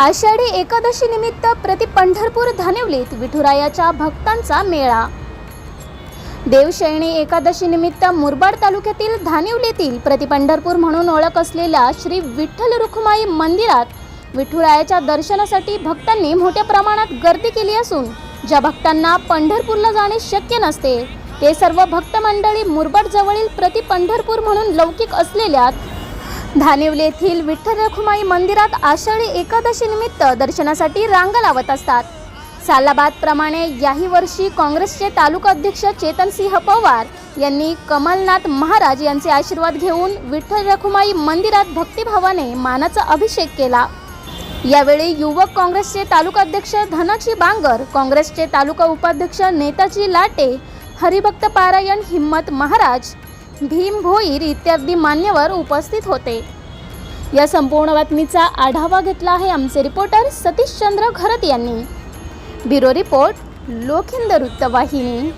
आषाढी एकादशी निमित्त प्रति पंढरपूर धानिवलीत विठुरायाच्या भक्तांचा मेळा. देवशयणी एकादशी निमित्त मुरबाड तालुक्यातील धानिवलीतील प्रति पंढरपूर म्हणून ओळख असलेल्या श्री विठ्ठल रुखमाई मंदिरात विठुरायाच्या दर्शनासाठी भक्तांनी मोठ्या प्रमाणात गर्दी केली असून ज्या भक्तांना पंढरपूरला जाणे शक्य नसते ते सर्व भक्त मंडळी मुरबाड जवळील प्रति पंढरपूर म्हणून लौकिक असलेल्या धानिवली येथील विठ्ठल रखुमाई मंदिरात आषाढी एकादशी निमित्त दर्शनासाठी रांगा लावत असतात. सालाबादप्रमाणे याही वर्षी काँग्रेसचे तालुका अध्यक्ष चेतनसिंह पवार यांनी कमलनाथ महाराज यांचे आशीर्वाद घेऊन विठ्ठल रखुमाई मंदिरात भक्तिभावाने मानाचा अभिषेक केला. यावेळी युवक काँग्रेसचे तालुका अध्यक्ष धनाजी बांगर काँग्रेसचे तालुका उपाध्यक्ष नेताजी लाटे हरिभक्त पारायण हिम्मत महाराज भीम भोईर इत्यादी मान्यवर उपस्थित होते. या संपूर्ण बातमीचा आढावा घेतला आहे आमचे रिपोर्टर सतीश चंद्र घरत यांनी. ब्युरो रिपोर्ट लोखिंद वृत्तवाहिनी.